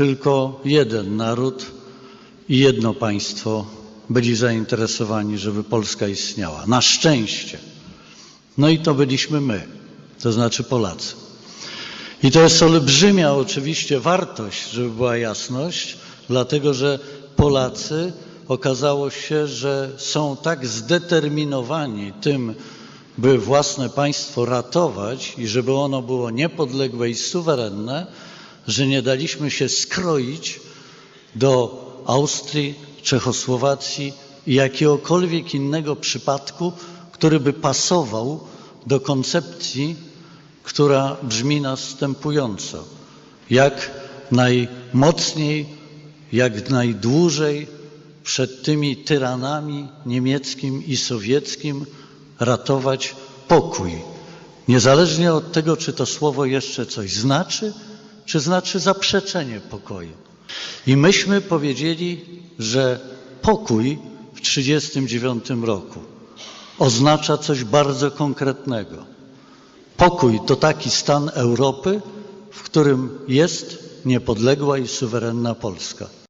tylko jeden naród i jedno państwo byli zainteresowani, żeby Polska istniała. Na szczęście. No i to byliśmy my, to znaczy Polacy. I to jest olbrzymia oczywiście wartość, żeby była jasność, dlatego że Polacy okazało się, że są tak zdeterminowani tym, by własne państwo ratować i żeby ono było niepodległe i suwerenne, że nie daliśmy się skroić do Austrii, Czechosłowacji i jakiegokolwiek innego przypadku, który by pasował do koncepcji, która brzmi następująco. Jak najmocniej, jak najdłużej przed tymi tyranami niemieckim i sowieckim ratować pokój. Niezależnie od tego, czy to słowo jeszcze coś znaczy, czy znaczy zaprzeczenie pokoju. I myśmy powiedzieli, że pokój w 1939 roku oznacza coś bardzo konkretnego. Pokój to taki stan Europy, w którym jest niepodległa i suwerenna Polska.